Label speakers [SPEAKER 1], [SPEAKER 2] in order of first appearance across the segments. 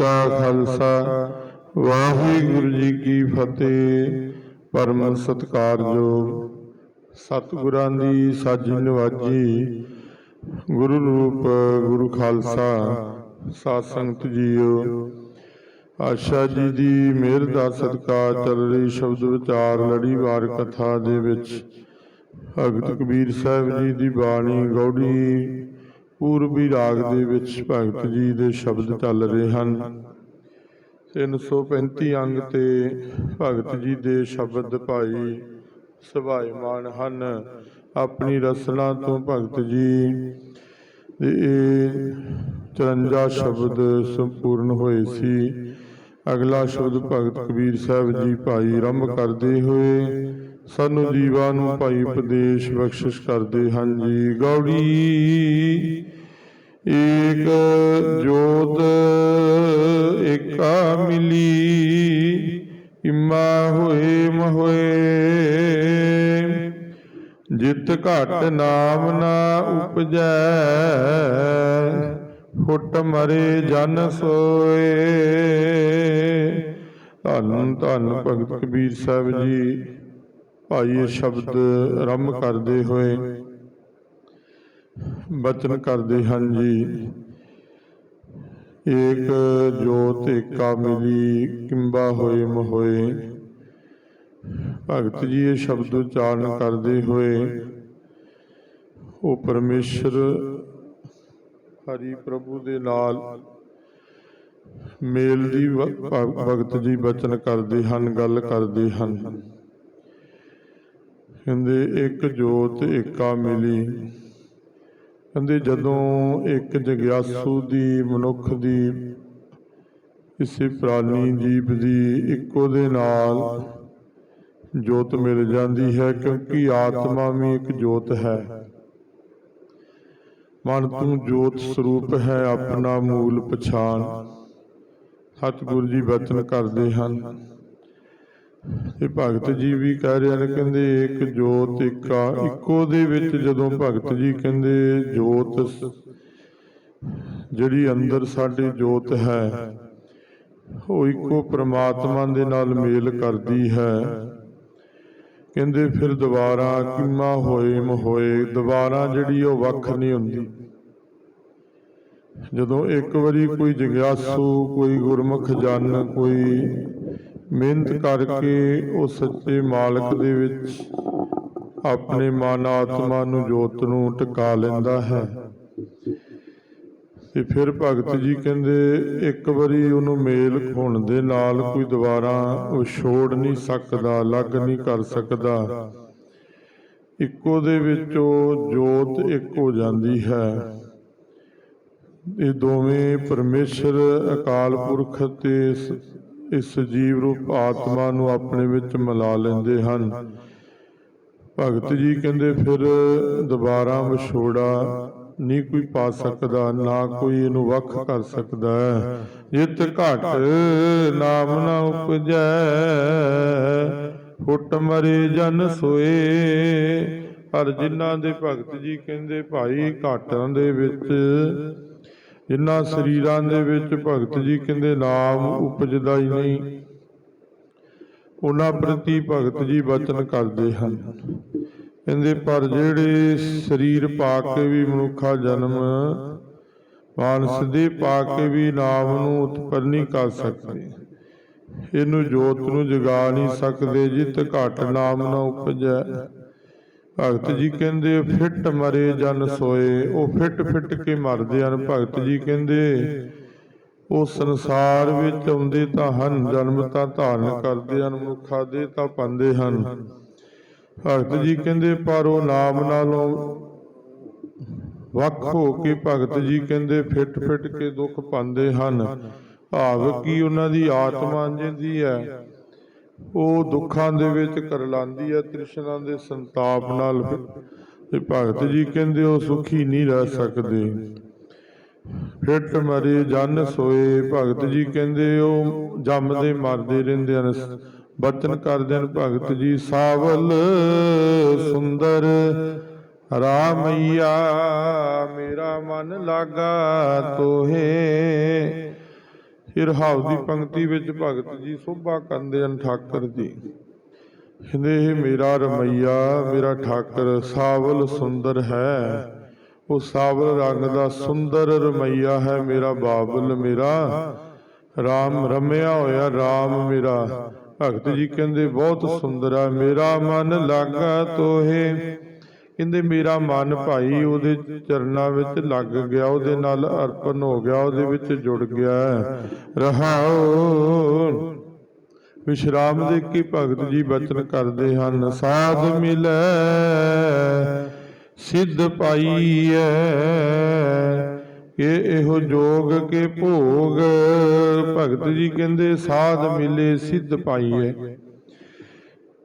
[SPEAKER 1] ਕਾ ਖਾਲਸਾ, ਵਾਹਿਗੁਰੂ ਜੀ ਕੀ ਫਤਿਹ, ਪਰਮ ਸਤਿਕਾਰਯੋਗ ਸਤਿਗੁਰਾਂ ਦੀ ਸਾਜੀ ਨਵਾਜੀ, ਗੁਰੂ ਰੂਪ, ਗੁਰੂ ਖਾਲਸਾ, ਸਾਧ ਸੰਗਤ ਜੀਓ। ਆਸ਼ਾ ਜੀ ਦੀ ਮਿਹਰ ਦਾ ਸਦਕਾ ਚੱਲ ਰਹੀ ਸ਼ਬਦ ਵਿਚਾਰ ਲੜੀਵਾਰ ਕਥਾ ਦੇ ਵਿੱਚ, ਭਗਤ ਕਬੀਰ ਸਾਹਿਬ ਜੀ ਦੀ ਬਾਣੀ ਗੌੜੀ ਪੂਰਬੀ ਰਾਗ ਦੇ ਵਿੱਚ ਭਗਤ ਜੀ ਦੇ ਸ਼ਬਦ ਚੱਲ ਰਹੇ ਹਨ। 335 ਅੰਗ ਤੇ ਭਗਤ ਜੀ ਦੇ ਸ਼ਬਦ ਭਾਈ ਸੁਭਾਇਮਾਨ ਹਨ। ਆਪਣੀ ਰਸਨਾ ਤੋਂ ਭਗਤ ਜੀ ਦੇ ਇਹ 54 ਸ਼ਬਦ ਸੰਪੂਰਨ ਹੋਏ ਸੀ। ਅਗਲਾ ਸ਼ਬਦ ਭਗਤ ਕਬੀਰ ਸਾਹਿਬ ਜੀ ਭਾਈ ਆਰੰਭ ਕਰਦੇ ਹੋਏ ਸਾਨੂੰ ਜੀਵਾਂ ਨੂੰ ਭਾਈ ਉਪਦੇਸ਼ ਬਖਸ਼ਿਸ਼ ਕਰਦੇ ਹਨ ਜੀ। ਗੌੜੀ ਏਕ ਜੋਤ ਏਕਾ ਮਿਲੀ, ਇਮਾ ਹੋਏ ਮਹੋਏ ਜਿਤ ਘਟ ਨਾਮ ਨਾ ਉਪਜੈ, ਫੁੱਟ ਮਰੇ ਜਨ ਸੋਏ। ਧੰਨ ਧੰਨ ਭਗਤ ਕਬੀਰ ਸਾਹਿਬ ਜੀ ਭਾਈ ਇਹ ਸ਼ਬਦ ਆਰੰਭ ਕਰਦੇ ਹੋਏ। ਬਚਨ ਕਰਦੇ ਹਨ ਜੀ। ਏਕ ਜੋਤ ਏਕਾ ਮਿਲੀ, ਕਿੰਬਾ ਹੋਏ ਮਹੋਏ ਭਗਤ ਜੀ, ਇਹ ਸ਼ਬਦ ਉਚਾਰਨ ਕਰਦੇ ਹੋਏ ਉਹ ਪਰਮੇਸ਼ਰ ਹਰੀ ਪ੍ਰਭੂ ਦੇ ਨਾਲ ਮੇਲ ਦੀ ਭਗਤ ਜੀ ਬਚਨ ਕਰਦੇ ਹਨ, ਗੱਲ ਕਰਦੇ ਹਨ। ਕਹਿੰਦੇ ਇੱਕ ਜੋਤ ਏਕਾ ਮਿਲੀ। ਕਹਿੰਦੇ ਜਦੋਂ ਇੱਕ ਜਗਿਆਸੂ ਦੀ ਮਨੁੱਖ ਦੀ ਕਿਸੇ ਪ੍ਰਾਨੀ ਜੀਵ ਦੀ ਇੱਕੋ ਦੇ ਨਾਲ ਜੋਤ ਮਿਲ ਜਾਂਦੀ ਹੈ, ਕਿਉਂਕਿ ਆਤਮਾ ਵੀ ਇੱਕ ਜੋਤ ਹੈ। ਮਨ ਤੂੰ ਜੋਤ ਸਰੂਪ ਹੈ, ਆਪਣਾ ਮੂਲ ਪਛਾਣ। ਸਤਿਗੁਰੂ ਜੀ ਬਚਨ ਕਰਦੇ ਹਨ। ਤੇ ਭਗਤ ਜੀ ਵੀ ਕਹਿ ਰਿਹਾ ਨੇ ਕਹਿੰਦੇ ਇੱਕ ਜੋਤ ਇੱਕਾ ਇੱਕੋ ਦੇ ਵਿੱਚ ਜਦੋਂ ਭਗਤ ਜੀ ਕਹਿੰਦੇ ਜੋਤ ਜਿਹੜੀ ਅੰਦਰ ਸਾਡੇ ਜੋਤ ਹੈ, ਉਹ ਇੱਕੋ ਪ੍ਰਮਾਤਮਾ ਦੇ ਨਾਲ ਮੇਲ ਕਰਦੀ ਹੈ। ਕਹਿੰਦੇ ਫਿਰ ਦੁਬਾਰਾ ਕਿਮਾ ਹੋਏ ਹੋਏ ਦੁਬਾਰਾ ਜਿਹੜੀ ਉਹ ਵੱਖ ਨਹੀਂ ਹੁੰਦੀ। ਜਦੋਂ ਇੱਕ ਵਾਰੀ ਕੋਈ ਜਗਿਆਸੂ, ਕੋਈ ਗੁਰਮੁਖ ਜਨ, ਕੋਈ ਮਿਹਨਤ ਕਰਕੇ ਉਹ ਸੱਚੇ ਮਾਲਕ ਦੇ ਵਿੱਚ ਆਪਣੇ ਮਨ ਆਤਮਾ ਨੂੰ ਜੋਤ ਨੂੰ ਟਿਕਾ ਲੈਂਦਾ ਹੈ। ਤੇ ਫਿਰ ਭਗਤ ਜੀ ਕਹਿੰਦੇ ਇੱਕ ਵਾਰੀ ਉਹਨੂੰ ਮੇਲ ਹੋਣ ਦੇ ਨਾਲ ਕੋਈ ਦੁਬਾਰਾ ਉਹ ਛੋੜ ਨਹੀਂ ਸਕਦਾ ਲੱਗ ਨਹੀਂ ਕਰ ਸਕਦਾ। ਇੱਕੋ ਦੇ ਵਿੱਚ ਉਹ ਜੋਤ ਇੱਕ ਹੋ ਜਾਂਦੀ ਹੈ। ਇਹ ਦੋਵੇਂ ਪਰਮੇਸ਼ਰ ਅਕਾਲ ਪੁਰਖ ਤੇ ਇਸ- ਜੀਵ ਰੂਪ ਆਤਮਾ ਨੂੰ ਆਪਣੇ ਵਿੱਚ ਮਿਲਾ ਲੈਂਦੇ ਹਨ। ਭਗਤ ਜੀ ਕਹਿੰਦੇ, ਫਿਰ ਦੁਬਾਰਾ ਵਿਛੋੜਾ ਨਹੀਂ ਕੋਈ ਪਾ ਸਕਦਾ, ਨਾ ਕੋਈ ਇਹਨੂੰ ਵੱਖ ਕਰ ਸਕਦਾ ਹੈ। ਜਿਤ ਘਟ ਨਾਮ ਨਾ ਉਪਜੈ, ਫੁੱਟ ਮਰੇ ਜਨ ਸੋਏ। ਪਰ ਜਿਨ੍ਹਾਂ ਦੇ ਭਗਤ ਜੀ ਕਹਿੰਦੇ, ਭਾਈ ਘਾਟਾਂ ਦੇ ਵਿੱਚ ਜਿਨ੍ਹਾਂ ਸਰੀਰਾਂ ਦੇ ਵਿੱਚ ਭਗਤ ਜੀ ਕਹਿੰਦੇ ਨਾਮ ਉਪਜਦਾ ਹੀ ਨਹੀਂ, ਉਹਨਾਂ ਪ੍ਰਤੀ ਭਗਤ ਜੀ ਬਚਨ ਕਰਦੇ ਹਨ। ਕਹਿੰਦੇ, ਪਰ ਜਿਹੜੇ ਸਰੀਰ ਪਾ ਕੇ ਵੀ ਮਨੁੱਖਾ ਜਨਮ, ਮਾਨਸ ਦੇ ਪਾ ਕੇ ਵੀ ਨਾਮ ਨੂੰ ਉਤਪੰਨ ਨਹੀਂ ਕਰ ਸਕਦੇ। ਇਹਨੂੰ ਜੋਤ ਨੂੰ ਜਗਾ ਨਹੀਂ ਸਕਦੇ, ਜਿਤ ਘਟ ਨਾਮ ਨਾ ਉਪਜੈ। ਭਗਤ ਜੀ ਕਹਿੰਦੇ, ਫਿੱਟ ਮਰੇ ਜਨ ਸੋਏ। ਉਹ ਫਿੱਟ ਫਿੱਟ ਕੇ ਮਰਦੇ ਹਨ, ਭਗਤ ਜੀ ਕਹਿੰਦੇ, ਉਹ ਸੰਸਾਰ ਵਿੱਚ ਆਉਂਦੇ ਤਾਂ ਹਨ, ਜਨਮ ਤਾਂ ਧਾਰਨ ਕਰਦੇ ਹਨ, ਮਨੁੱਖਾ ਦੇ ਤਾਂ ਪਾਉਂਦੇ ਹਨ। ਭਗਤ ਜੀ ਕਹਿੰਦੇ, ਪਰ ਉਹ ਨਾਮ ਨਾਲੋਂ ਵੱਖ ਹੋ ਕੇ ਭਗਤ ਜੀ ਕਹਿੰਦੇ, ਫਿੱਟ ਫਿੱਟ ਕੇ ਦੁੱਖ ਪਾਉਂਦੇ ਹਨ। ਭਾਵ ਕੀ ਉਹਨਾਂ ਦੀ ਆਤਮਾ ਜਿੰਦੀ ਹੈ? ਉਹ ਦੁੱਖਾਂ ਦੇ ਵਿੱਚ ਕਰਲਾਂਦੀ ਹੈ, ਤ੍ਰਿਸ਼ਨਾ ਦੇ ਸੰਤਾਪ ਨਾਲ ਤੇ ਭਗਤ ਜੀ ਕਹਿੰਦੇ, ਉਹ ਸੁਖੀ ਨਹੀਂ ਰਹਿ ਸਕਦੇ। ਫਿੱਟ ਮਰੇ, ਜਨ ਸੋਏ। ਭਗਤ ਜੀ ਕਹਿੰਦੇ, ਉਹ ਜੰਮਦੇ, ਮਰਦੇ ਰਹਿੰਦੇ ਹਨ। ਬਚਨ ਕਰਦੇ ਹਨ, ਭਗਤ ਜੀ, ਸਾਵਲ ਸੁੰਦਰ, ਰਾਮਈਆ, ਮੇਰਾ ਮਨ ਲਾਗਾ ਤੋਹੇ। ਫਿਰ ਹਾਉ ਦੀ ਪੰਕਤੀ ਵਿੱਚ ਭਗਤ ਜੀ ਸੋਭਾ ਕਰਦੇ ਹਨ ਠਾਕਰ ਜੀ। ਇਹ ਮੇਰਾ ਰਮਈਆ ਮੇਰਾ ਠਾਕਰ ਸਾਵਲ ਸੁੰਦਰ ਹੈ। ਉਹ ਸਾਵਲ ਰੰਗ ਦਾ ਸੁੰਦਰ ਰਮਈਆ ਹੈ ਮੇਰਾ ਬਾਬਲ ਮੇਰਾ। RAM ਰਮਿਆ ਹੋਇਆ RAM ਮੇਰਾ। ਭਗਤ ਜੀ ਕਹਿੰਦੇ ਬਹੁਤ ਸੁੰਦਰ ਹੈ ਮੇਰਾ ਮਨ ਲਾਗਾ ਤੋਹੇ। ਕਹਿੰਦੇ ਮੇਰਾ ਮਨ ਭਾਈ ਉਹਦੇ ਚਰਨਾਂ ਵਿੱਚ ਲੱਗ ਗਿਆ ਉਹਦੇ ਨਾਲ ਅਰਪਣ ਹੋ ਗਿਆ ਉਹਦੇ ਵਿੱਚ ਜੁੜ ਗਿਆ ਰਹਾਉ ਵਿਸ਼ਰਾਮ ਦੇ ਕੀ ਭਗਤ ਜੀ ਬਚਨ ਕਰਦੇ ਹਨ? ਸਾਧ ਮਿਲੈ ਸਿੱਧ ਪਾਈਐ। ਇਹ ਇਹੋ ਜੋਗ ਕੇ ਭੋਗ। ਭਗਤ ਜੀ ਕਹਿੰਦੇ ਸਾਧ ਮਿਲੇ ਸਿੱਧ ਪਾਈਐ।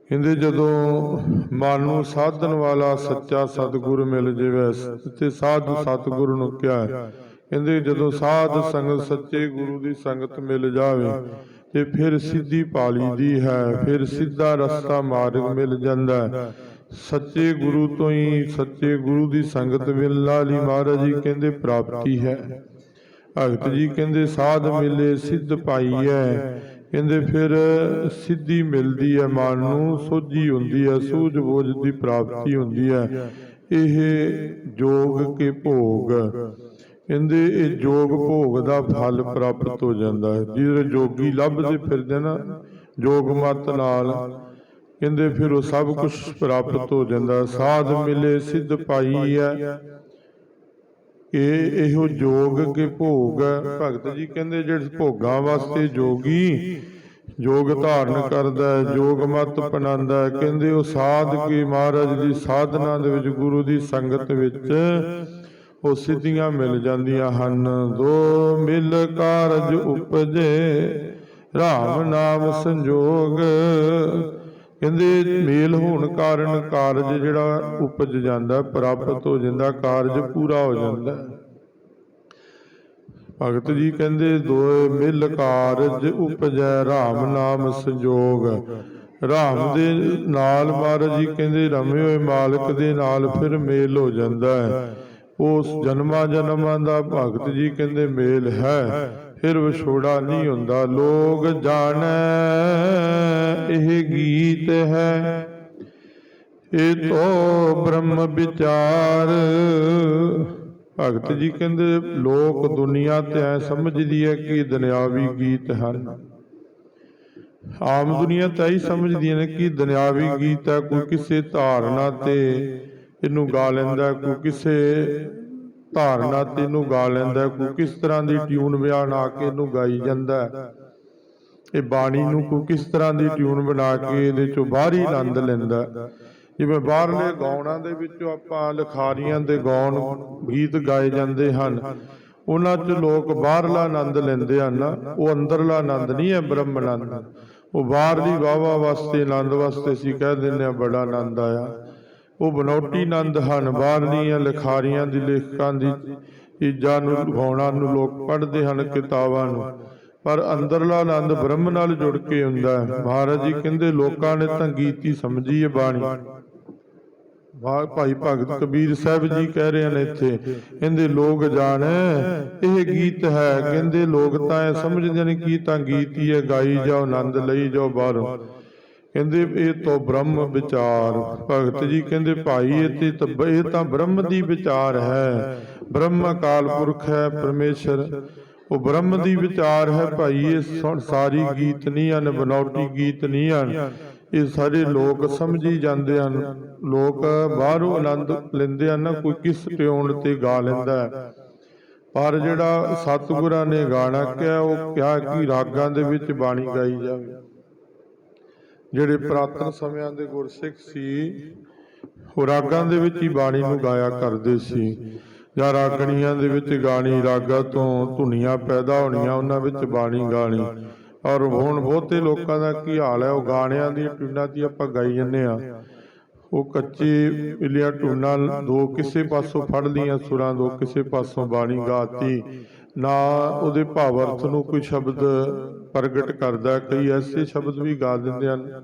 [SPEAKER 1] ਕਹਿੰਦੇ ਜਦੋਂ ਮਨ ਨੂੰ ਸਾਧਨ ਵਾਲਾ ਸੱਚਾ ਸਤਿਗੁਰ ਮਿਲ ਜਾਵੇ, ਤੇ ਸਾਧੂ ਸਤਿਗੁਰੂ ਨੂੰ ਕਿਹਾ ਕਹਿੰਦੇ ਜਦੋਂ ਸਾਧ ਸੰਗਤ, ਸੱਚੇ ਗੁਰੂ ਦੀ ਸੰਗਤ ਮਿਲ ਜਾਵੇ, ਤੇ ਫਿਰ ਸਿੱਧੀ ਪਾਲੀ ਦੀ ਹੈ, ਫਿਰ ਸਿੱਧਾ ਰਸਤਾ ਮਾਰਗ ਮਿਲ ਜਾਂਦਾ ਹੈ। ਸੱਚੇ ਗੁਰੂ ਤੋਂ ਹੀ ਸੱਚੇ ਗੁਰੂ ਦੀ ਸੰਗਤ ਮਿਲਣ ਵਾਲੀ ਮਹਾਰਾਜ ਜੀ ਕਹਿੰਦੇ ਪ੍ਰਾਪਤੀ ਹੈ। ਭਗਤ ਜੀ ਕਹਿੰਦੇ ਸਾਧ ਮਿਲੇ, ਸਿੱਧ ਪਾਈਐ ਕਹਿੰਦੇ ਫਿਰ ਸਿੱਧੀ ਮਿਲਦੀ ਹੈ ਮਨ ਨੂੰ, ਸੋਝੀ ਹੁੰਦੀ ਹੈ, ਸੂਝ ਬੋਝ ਦੀ ਪ੍ਰਾਪਤੀ ਹੁੰਦੀ ਹੈ। ਇਹ ਜੋਗ ਕੇ ਭੋਗ। ਕਹਿੰਦੇ ਇਹ ਜੋਗ ਭੋਗ ਦਾ ਫਲ ਪ੍ਰਾਪਤ ਹੋ ਜਾਂਦਾ ਹੈ। ਜਿਹੜੇ ਜੋਗੀ ਲੱਭਦੇ ਫਿਰਦੇ ਨਾ, ਜੋਗ ਮਤ ਨਾਲ, ਕਹਿੰਦੇ ਫਿਰ ਉਹ ਸਭ ਕੁਝ ਪ੍ਰਾਪਤ ਹੋ ਜਾਂਦਾ ਸਾਧ ਮਿਲੇ, ਸਿੱਧ ਪਾਈ ਹੈ। ਇਹ ਇਹੋ ਜੋਗ ਕੇ ਭੋਗ ਭਗਤ ਜੀ ਕਹਿੰਦੇ, ਜਿਹੜੇ ਭੋਗਾਂ ਵਾਸਤੇ ਜੋਗੀ, ਜੋਗ ਧਾਰਨ ਕਰਦਾ ਹੈ, ਜੋਗ ਮਤ ਪਨਾਂਦਾ ਹੈ। ਕਹਿੰਦੇ, ਉਹ ਸਾਧ ਕੇ ਮਹਾਰਾਜ ਦੀ ਸਾਧਨਾ ਦੇ ਵਿੱਚ, ਗੁਰੂ ਦੀ ਸੰਗਤ ਵਿੱਚ ਉਹ ਸਿੱਧੀਆਂ ਮਿਲ ਜਾਂਦੀਆਂ ਹਨ। ਦੋ ਮਿਲ ਕਾਰਜ ਉਪਜੇ, ਰਾਮ ਨਾਮ ਸੰਜੋਗ ਕਹਿੰਦੇ ਮੇਲ ਹੋਣ ਕਾਰਨ ਕਾਰਜ ਜਿਹੜਾ ਉਪਜ ਜਾਂਦਾ ਪ੍ਰਾਪਤ ਹੋ ਜਾਂਦਾ ਕਾਰਜ ਪੂਰਾ ਹੋ ਜਾਂਦਾ। ਭਗਤ ਜੀ ਕਹਿੰਦੇ ਦੋਏ ਮਿਲ ਕਾਰਜ ਉਪਜੈ ਰਾਮ ਨਾਮ ਸੰਜੋਗ। ਰਾਮ ਦੇ ਨਾਲ ਮਹਾਰਾਜ ਜੀ ਕਹਿੰਦੇ ਰਮੇ ਹੋਏ ਮਾਲਕ ਦੇ ਨਾਲ ਫਿਰ ਮੇਲ ਹੋ ਜਾਂਦਾ ਹੈ। ਉਸ ਜਨਮਾਂ ਜਨਮਾਂ ਦਾ ਭਗਤ ਜੀ ਕਹਿੰਦੇ ਮੇਲ ਹੈ। ਫਿਰ ਵਿਛੋੜਾ ਨਹੀਂ ਹੁੰਦਾ ਲੋਗ ਜਾਣੈ, ਇਹ ਗੀਤ ਹੈ। ਇਹ ਤੋ ਬ੍ਰਹਮ ਵਿਚਾਰ। ਭਗਤ ਜੀ ਕਹਿੰਦੇ, ਲੋਕ ਦੁਨੀਆ ਤੇ ਐ ਸਮਝਦੀ ਹੈ ਕਿ ਦੁਨਿਆਵੀ ਗੀਤ ਹਨ। ਆਮ ਦੁਨੀਆ ਤਾਂ ਹੀ ਸਮਝਦੀਆਂ ਨੇ ਕਿ ਦੁਨਿਆਵੀ ਗੀਤ ਹੈ, ਕੋਈ ਕਿਸੇ ਧਾਰਨਾ ਤੇ ਇਹਨੂੰ ਗਾ ਲੈਂਦਾ, ਕੋਈ ਕਿਸੇ ਧਾਰਨਾ ਤੇ ਗਾ ਲੈਂਦਾ ਕੋਈ ਕਿਸ ਤਰ੍ਹਾਂ ਦੀ ਟਿਊਨ ਬਿਆਨ ਕੇ ਇਹਨੂੰ ਗਾਈ ਜਾਂਦਾ ਇਹ ਬਾਣੀ ਨੂੰ ਕੋਈ ਕਿਸ ਤਰ੍ਹਾਂ ਦੀ ਟਿਊਨ ਬਣਾ ਕੇ ਇਹਦੇ ਚੋਂ ਬਾਹਰੀ ਆਨੰਦ ਲੈਂਦਾ ਜਿਵੇਂ ਬਾਹਰਲੇ ਗਾਉਣਾਂ ਦੇ ਵਿੱਚੋਂ ਆਪਾਂ ਲਿਖਾਰੀਆਂ ਦੇ ਗਾਉਣ, ਗੀਤ ਗਾਏ ਜਾਂਦੇ ਹਨ, ਉਹਨਾਂ 'ਚ ਲੋਕ ਬਾਹਰਲਾ ਆਨੰਦ ਲੈਂਦੇ ਹਨ। ਉਹ ਅੰਦਰਲਾ ਆਨੰਦ ਨਹੀਂ ਹੈ ਬ੍ਰਹਮ ਆਨੰਦ ਉਹ ਬਾਹਰਲੀ ਵਾਵਾ ਵਾਸਤੇ, ਆਨੰਦ ਵਾਸਤੇ ਅਸੀਂ ਕਹਿ ਦਿੰਦੇ ਆ ਬੜਾ ਆਨੰਦ ਆਇਆ। ਉਹ ਬਨੌਟੀ ਆਨੰਦ ਹਨ ਬਾਹਰਲੀਆਂ ਲਿਖਾਰੀਆਂ ਦੀ ਲੇਖਕਾਂ ਦੀ ਚੀਜ਼ਾਂ ਨੂੰ ਗਾਉਣਾ ਨੂੰ ਲੋਕ ਪੜ੍ਹਦੇ ਹਨ, ਕਿਤਾਬਾਂ ਨੂੰ। ਪਰ ਅੰਦਰਲਾ ਆਨੰਦ ਬ੍ਰਹਮ ਨਾਲ ਜੁੜ ਕੇ ਹੁੰਦਾ ਹੈ। ਮਹਾਰਾਜ ਜੀ ਕਹਿੰਦੇ, ਲੋਕਾਂ ਨੇ ਤਾਂ ਗੀਤ ਸਮਝੀ ਹੈ ਬਾਣੀ। ਭਾ- ਭਾਈ ਭਗਤ ਕਬੀਰ ਸਾਹਿਬ ਜੀ ਕਹਿ ਰਹੇ ਨੇ ਇੱਥੇ, ਕਹਿੰਦੇ, ਲੋਕ ਜਾਣ, ਇਹ ਗੀਤ ਹੈ। ਕਹਿੰਦੇ, ਲੋਕ ਤਾਂ ਇਹ ਸਮਝਦੇ ਨੇ ਕੀ ਤਾਂ ਗੀਤ ਹੀ ਹੈ, ਗਾਈ ਜਾਓ, ਆਨੰਦ ਲਈ ਜਾਓ ਬਾਹਰੋਂ। ਕਹਿੰਦੇ ਇਹ ਤੋਂ ਬ੍ਰਹਮ ਵਿਚਾਰ। ਭਗਤ ਜੀ ਕਹਿੰਦੇ, ਭਾਈ, ਇਹ ਤੇ ਇਹ ਤਾਂ ਬ੍ਰਹਮ ਦੀ ਵਿਚਾਰ ਹੈ। ਬ੍ਰਹਮ ਅਕਾਲ ਪੁਰਖ ਹੈ ਪਰਮੇਸ਼ਰ। ਉਹ ਬ੍ਰਹਮ ਦੀ ਵਿਚਾਰ ਹੈ, ਭਾਈ, ਇਹ ਸਾਰੀ ਗੀਤ ਨਹੀਂ ਹਨ ਬਨੌਟੀ ਗੀਤ ਨਹੀਂ ਹਨ। ਇਹ ਸਾਰੇ ਲੋਕ ਸਮਝੀ ਜਾਂਦੇ ਹਨ। ਲੋਕ ਬਾਹਰੋਂ ਆਨੰਦ ਲੈਂਦੇ ਹਨ, ਕੋਈ ਕਿਸ ਟਿਊਨ ਤੇ ਗਾ ਲੈਂਦਾ ਹੈ। ਪਰ ਜਿਹੜਾ ਸਤਿਗੁਰਾਂ ਨੇ ਗਾਣਾ ਕਿਹਾ, ਉਹ ਕਿਹਾ ਕਿ ਰਾਗਾਂ ਦੇ ਵਿੱਚ ਬਾਣੀ ਗਾਈ ਜਾਵੇ। ਜਿਹੜੇ ਪ੍ਰਾਤਨ ਸਮਿਆਂ ਦੇ ਗੁਰਸਿੱਖ ਸੀ, ਉਹ ਰਾਗਾਂ ਦੇ ਵਿੱਚ ਹੀ ਬਾਣੀ ਨੂੰ ਗਾਇਆ ਕਰਦੇ ਸੀ। ਜਾਂ ਰਾਗਣੀਆਂ ਦੇ ਵਿੱਚ ਗਾਣੀ, ਰਾਗਾਂ ਤੋਂ ਧੁਨੀਆਂ ਪੈਦਾ ਹੋਣੀਆਂ, ਉਹਨਾਂ ਵਿੱਚ ਬਾਣੀ ਗਾਣੀ। ਔਰ ਹੁਣ ਬਹੁਤੇ ਲੋਕਾਂ ਦਾ ਕੀ ਹਾਲ ਹੈ, ਉਹ ਗਾਣਿਆਂ ਦੀ ਟੁਨਾਂ ਦੀ ਆਪਾਂ ਗਾਈ ਜੰਨੇ ਆ ਉਹ ਕੱਚੇ ਇਲਿਆ ਟੂਨਾਂ ਦੋ ਕਿਸੇ ਪਾਸੋਂ ਫੜ ਲੀਆਂ, ਸੁਰਾਂ ਦੋ ਕਿਸੇ ਪਾਸੋਂ ਬਾਣੀ ਗਾਤੀ। ਨਾ ਉਹਦੇ ਭਾਵ ਅਰਥ ਨੂੰ ਕੋਈ ਸ਼ਬਦ ਪ੍ਰਗਟ ਕਰਦਾ, ਕਈ ਐਸੇ ਸ਼ਬਦ ਵੀ ਗਾ ਦਿੰਦੇ ਹਨ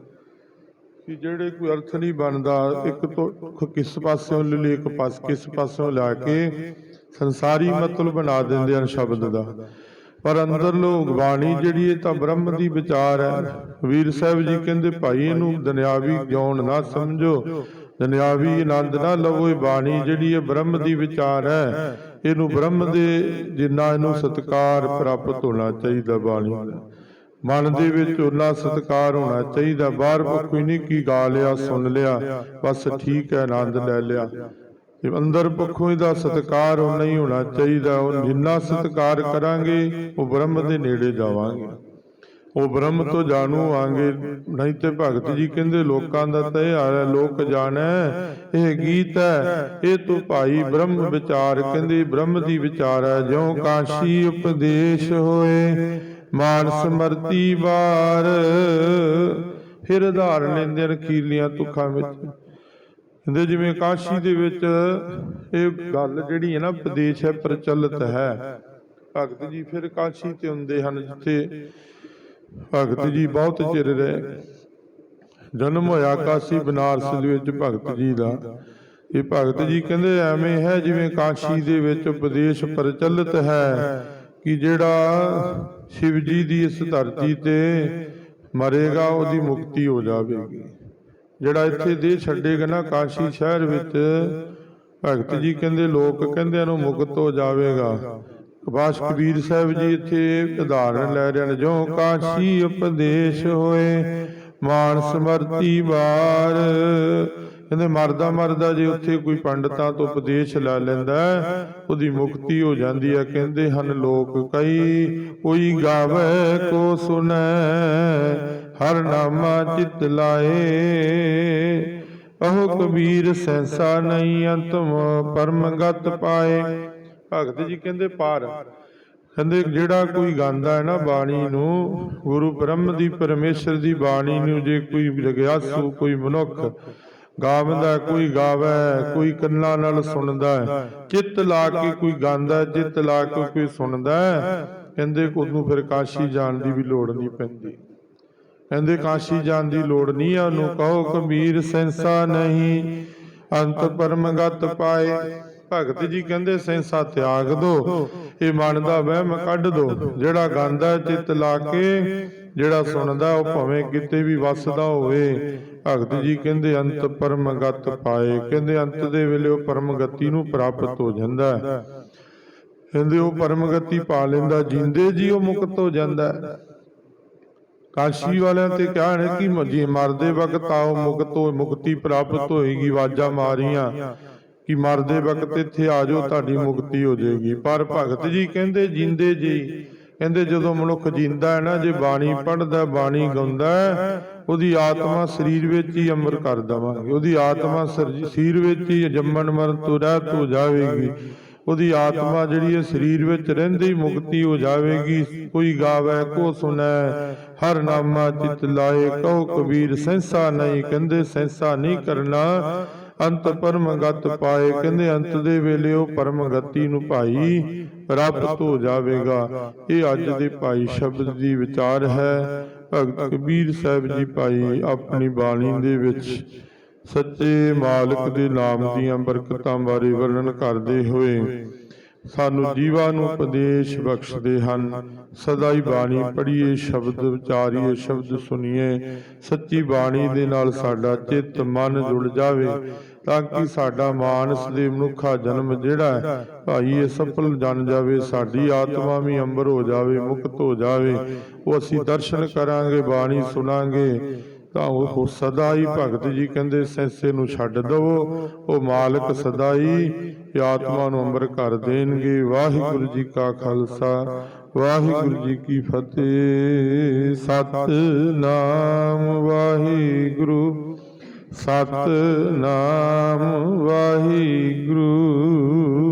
[SPEAKER 1] ਕਿ ਜਿਹੜੇ ਕੋਈ ਅਰਥ ਨਹੀਂ ਬਣਦਾ, ਇੱਕ ਤੋਂ ਕਿਸ ਪਾਸਿਓਂ ਲੈ ਇੱਕ ਪਾਸ ਕਿਸ ਪਾਸਿਓਂ ਲਾ ਕੇ ਸੰਸਾਰੀ ਮਤਲਬ ਬਣਾ ਦਿੰਦੇ ਹਨ ਸ਼ਬਦ ਦਾ। ਪਰ ਅੰਦਰ ਲੋਕ ਬਾਣੀ ਜਿਹੜੀ ਇਹ ਤਾਂ ਬ੍ਰਹਮ ਦੀ ਵਿਚਾਰ ਹੈ। ਵੀਰ ਸਾਹਿਬ ਜੀ ਕਹਿੰਦੇ, ਭਾਈ, ਇਹਨੂੰ ਦੁਨਿਆਵੀ ਗਿਆਨ ਨਾ ਸਮਝੋ। ਦੁਨਿਆਵੀ ਆਨੰਦ ਨਾ ਲਵੋ। ਇਹ ਬਾਣੀ ਜਿਹੜੀ ਇਹ ਬ੍ਰਹਮ ਦੀ ਵਿਚਾਰ ਹੈ। ਇਹਨੂੰ ਬ੍ਰਹਮ ਦੇ ਜਿੰਨਾ ਇਹਨੂੰ ਸਤਕਾਰ ਪ੍ਰਾਪਤ ਹੋਣਾ ਚਾਹੀਦਾ ਬਾਣੀ ਦਾ। ਮਨ ਦੇ ਵਿੱਚ ਉਹਨਾਂ ਸਤਕਾਰ ਹੋਣਾ ਚਾਹੀਦਾ। ਬਾਹਰ ਕੋਈ ਨਹੀਂ ਕੀ ਗਾ ਲਿਆ ਸੁਣ ਲਿਆ ਬਸ ਠੀਕ ਹੈ ਆਨੰਦ ਲੈ ਲਿਆ। ਤੇ ਅੰਦਰ ਪੱਖੋਂ ਇਹਦਾ ਸਤਕਾਰ ਉਹ ਨਹੀਂ ਹੋਣਾ ਚਾਹੀਦਾ। ਉਹ ਜਿੰਨਾ ਸਤਕਾਰ ਕਰਾਂਗੇ ਉਹ ਬ੍ਰਹਮ ਦੇ ਨੇੜੇ ਜਾਵਾਂਗੇ। ਉਹ ਬ੍ਰਹਮ ਤੋਂ ਜਾਣੂ ਆਂਗੇ। ਨਹੀਂ ਤੇ ਭਗਤ ਜੀ ਕਹਿੰਦੇ, ਲੋਕਾਂ ਦਾ ਤੇ ਹਾਲ ਹੈ, ਲੋਕ ਜਾਣੈ, ਇਹ ਗੀਤ ਹੈ। ਇਹ ਤੋਂ ਭਾਈ ਬ੍ਰਹਮ ਵਿਚਾਰ, ਕਹਿੰਦੇ ਬ੍ਰਹਮ ਦੀ ਵਿਚਾਰ ਹੈ। ਜਿਉ ਕਾਸ਼ੀ ਉਪਦੇਸ਼ ਹੋਏ, ਮਾਨ ਸਮਰਤੀ ਵਾਰ। ਫਿਰ ਉਦਾਹਰਨ ਲੈਂਦੇ ਨੇ ਤੁਖਾਂ ਵਿੱਚ। ਕਹਿੰਦੇ ਜਿਵੇਂ ਕਾਸ਼ੀ ਦੇ ਵਿੱਚ ਇਹ ਗੱਲ ਜਿਹੜੀ ਹੈ ਨਾ, ਉਪਦੇਸ਼ ਹੈ, ਪ੍ਰਚਲਿਤ ਹੈ। ਭਗਤ ਜੀ ਫਿਰ ਕਾਸ਼ੀ ਤੇ ਹੁੰਦੇ ਹਨ, ਜਿੱਥੇ ਭਗਤ ਜੀ ਬਹੁਤ ਚਿਰ ਰਹੇ। ਜਨਮ ਹੋਇਆ ਕਾਸ਼ੀ ਬਨਾਰਸ ਦੇ ਵਿੱਚ ਭਗਤ ਜੀ ਦਾ। ਇਹ ਭਗਤ ਜੀ ਕਹਿੰਦੇ ਐਵੇਂ ਹੈ ਜਿਵੇਂ ਕਾਸ਼ੀ ਦੇ ਵਿੱਚ ਉਪਦੇਸ਼ ਪ੍ਰਚਲਿਤ ਹੈ ਕਿ ਜਿਹੜਾ ਸ਼ਿਵ ਜੀ ਦੀ ਇਸ ਧਰਤੀ ਤੇ ਮਰੇਗਾ ਉਹਦੀ ਮੁਕਤੀ ਹੋ ਜਾਵੇਗੀ। ਜਿਹੜਾ ਇੱਥੇ ਦੇਹ ਛੱਡੇਗਾ ਨਾ ਕਾਸ਼ੀ ਸ਼ਹਿਰ ਵਿੱਚ ਭਗਤ ਜੀ ਕਹਿੰਦੇ ਲੋਕ ਕਹਿੰਦੇ ਇਹਨੂੰ ਮੁਕਤ ਹੋ ਜਾਵੇਗਾ। ਬਾਸ਼ ਕਬੀਰ ਸਾਹਿਬ ਜੀ ਇੱਥੇ ਉਦਾਹਰਨ ਲੈ ਰਹੇ ਨੇ ਜੋ ਕਾਸ਼ੀ ਉਪਦੇਸ਼ ਹੋਏ, ਮਾਨ ਸਮਰਤੀ ਵਾਰ। ਕਹਿੰਦੇ, ਮਰਦਾ ਮਰਦਾ ਜੇ ਉੱਥੇ ਕੋਈ ਪੰਡਤਾਂ ਤੋਂ ਉਪਦੇਸ਼ ਲੈ ਲੈਂਦਾ ਉਹਦੀ ਮੁਕਤੀ ਹੋ ਜਾਂਦੀ ਹੈ। ਕਹਿੰਦੇ ਹਨ ਲੋਕ ਕਈ, ਕੋਈ ਗਾਵੇ ਕੋ ਸੁਨੈ ਹਰ ਨਾਮਾ ਚਿਤ ਲਾਏ। ਉਹ ਕਬੀਰ ਸੈਂਸਾ ਨਹੀਂ, ਅੰਤਮ ਪਰਮਗਤ ਪਾਏ। ਭਗਤ ਜੀ ਕਹਿੰਦੇ ਪਾਰ। ਕਹਿੰਦੇ ਜਿਹੜਾ ਕੋਈ ਗਾਉਂਦਾ ਹੈ ਨਾ ਬਾਣੀ ਨੂੰ ਗੁਰੂ ਬ੍ਰਹਮ ਦੀ ਪਰਮੇਸ਼ਰ ਦੀ ਬਾਣੀ ਨੂੰ ਜੇ ਕੋਈ ਜਗਿਆਸੂ ਕੋਈ ਮਨੁੱਖ ਗਾਵਦਾ ਕੋਈ ਗਾਵੇ ਕੋਈ ਕੰਨਾਂ ਨਾਲ ਸੁਣਦਾ ਹੈ ਚਿੱਤ ਲਾ ਕੇ ਕੋਈ ਗਾਉਂਦਾ ਹੈ, ਚਿੱਤ ਲਾ ਕੇ ਕੋਈ ਸੁਣਦਾ ਕਹਿੰਦੇ ਉਹਨੂੰ ਫਿਰ ਕਾਸ਼ੀ ਜਾਣ ਦੀ ਵੀ ਲੋੜ ਨਹੀਂ ਪੈਂਦੀ। ਕਹਿੰਦੇ ਕਾਸ਼ੀ ਜਾਣ ਦੀ ਲੋੜ ਨਹੀਂ ਆ ਉਹਨੂੰ ਕਹੋ ਕਬੀਰ ਸੈਂਸਾ ਨਹੀਂ ਅੰਤ ਪਰਮਗਤ ਪਾਏ। ਭਗਤ ਜੀ ਕਹਿੰਦੇ, ਸੈਂਸਾ ਤਿਆਗ ਦੋ, ਇਹ ਮਨ ਦਾ ਵਹਿਮ ਕੱਢ ਦੋ। ਜਿਹੜਾ ਗਾਉਂਦਾ ਚਿੱਤ ਲਾ ਕੇ, ਜਿਹੜਾ ਸੁਣਦਾ ਉਹ ਭਾਵੇਂ ਕਿਤੇ ਵੀ ਵੱਸਦਾ ਹੋਵੇ। ਭਗਤ ਜੀ ਕਹਿੰਦੇ, ਅੰਤ ਪਰਮਗਤ ਪਾਏ। ਕਹਿੰਦੇ, ਅੰਤ ਦੇ ਵੇਲੇ ਉਹ ਪਰਮਗਤੀ ਨੂੰ ਪ੍ਰਾਪਤ ਹੋ ਜਾਂਦਾ ਹੈ। ਕਹਿੰਦੇ, ਉਹ ਪਰਮਗਤੀ ਪਾ ਲੈਂਦਾ, ਜਿੰਦੇ ਜੀ ਉਹ ਮੁਕਤ ਹੋ ਜਾਂਦਾ ਹੈ। ਕਾਸ਼ੀ ਵਾਲਿਆਂ ਤੇ ਕਿਹਾ ਕਿ ਜੇ ਮਰਦੇ ਵਕਤ ਆਓ, ਮੁਕਤ ਹੋ ਮੁਕਤੀ ਪ੍ਰਾਪਤ ਹੋਏਗੀ, ਆਵਾਜ਼ਾਂ ਮਾਰੀਆਂ। ਕਿ ਮਰਦੇ ਵਕਤ ਇੱਥੇ ਆ ਜਾਓ ਤੁਹਾਡੀ ਮੁਕਤੀ ਹੋ ਜਾਏਗੀ। ਪਰ ਭਗਤ ਜੀ ਕਹਿੰਦੇ ਜਿੰਦੇ ਜੀ। ਕਹਿੰਦੇ ਜਦੋਂ ਮਨੁੱਖ ਜਿੰਦਾ ਹੈ ਨਾ ਜੇ ਬਾਣੀ ਪੜਦਾ ਬਾਣੀ ਗਾਉਂਦਾ ਉਹਦੀ ਆਤਮਾ ਸਰੀਰ ਵਿੱਚ ਹੀ ਅੰਮ੍ਰਿਤ ਕਰ ਦਵਾਂਗੇ। ਉਹਦੀ ਆਤਮਾ ਸਰ- ਸਰੀਰ ਵਿੱਚ ਹੀ ਜੰਮਣ ਮਰਨ ਤੋਂ ਰਹਿਤ ਹੋ ਜਾਵੇਗੀ। ਉਹਦੀ ਆਤਮਾ ਜਿਹੜੀ ਹੈ ਸਰੀਰ ਵਿੱਚ ਰਹਿੰਦੇ ਹੀ ਮੁਕਤੀ ਹੋ ਜਾਵੇਗੀ। ਕੋਈ ਗਾਵੇ ਕੋ ਸੁਣੈ ਹਰ ਨਾਮਾ ਚਿਤ ਲਾਏ ਕਹੋ ਕਬੀਰ ਸੈਂਸਾ ਨਹੀਂ ਕਹਿੰਦੇ ਸੈਂਸਾ ਨਹੀਂ ਕਰਨਾ ਅੰਤ ਪਰਮਗਤ ਪਾਏ, ਕਹਿੰਦੇ ਅੰਤ ਦੇ ਵੇਲੇ ਉਹ ਪਰਮਗਤੀ ਨੂੰ ਭਾਈ ਪ੍ਰਾਪਤ ਹੋ ਜਾਵੇਗਾ। ਇਹ ਅੱਜ ਦੇ ਭਾਈ ਸ਼ਬਦ ਦੀ ਵਿਚਾਰ ਹੈ। ਭਗਤ ਕਬੀਰ ਸਾਹਿਬ ਜੀ ਭਾਈ, ਆਪਣੀ ਬਾਣੀ ਦੇ ਵਿੱਚ ਸੱਚੇ ਮਾਲਕ ਦੇ ਨਾਮ ਦੀਆਂ ਬਰਕਤਾਂ ਬਾਰੇ ਵਰਣਨ ਕਰਦੇ ਹੋਏ ਸਾਨੂੰ ਜੀਵਾਂ ਨੂੰ ਉਪਦੇਸ਼ ਬਖਸ਼ਦੇ ਹਨ। ਸਦਾ ਹੀ ਬਾਣੀ ਪੜ੍ਹੀਏ, ਸ਼ਬਦ ਵਿਚਾਰੀਏ ਸ਼ਬਦ ਸੁਣੀਏ। ਸੱਚੀ ਬਾਣੀ ਦੇ ਨਾਲ ਸਾਡਾ ਚਿੱਤ, ਮਨ ਜੁੜ ਜਾਵੇ। ਤਾਂ ਕਿ ਸਾਡਾ ਮਾਨਸ ਦੇ ਮਨੁੱਖਾ ਜਨਮ ਜਿਹੜਾ ਹੈ, ਭਾਈ ਇਹ ਸਫਲ ਜਨ ਜਾਵੇ, ਸਾਡੀ ਆਤਮਾ ਵੀ ਅੰਬਰ ਹੋ ਜਾਵੇ, ਮੁਕਤ ਹੋ ਜਾਵੇ, ਉਹ ਅਸੀਂ ਦਰਸ਼ਨ ਕਰਾਂਗੇ, ਬਾਣੀ ਸੁਣਾਂਗੇ, ਤਾਂ ਉਹ ਸਦਾ ਹੀ ਭਗਤ ਜੀ ਕਹਿੰਦੇ, ਸੈਂਸੇ ਨੂੰ ਛੱਡ ਦਵੋ, ਉਹ ਮਾਲਕ ਸਦਾ ਹੀ ਆਤਮਾ ਨੂੰ ਅੰਬਰ ਕਰ ਦੇਣਗੇ। ਵਾਹਿਗੁਰੂ ਜੀ ਕਾ ਖਾਲਸਾ, ਵਾਹਿਗੁਰੂ ਜੀ ਕੀ ਫਤਿਹ। ਸਤਨਾਮ ਵਾਹਿਗੁਰੂ। ਸਤਨਾਮ ਵਾਹਿਗੁਰੂ।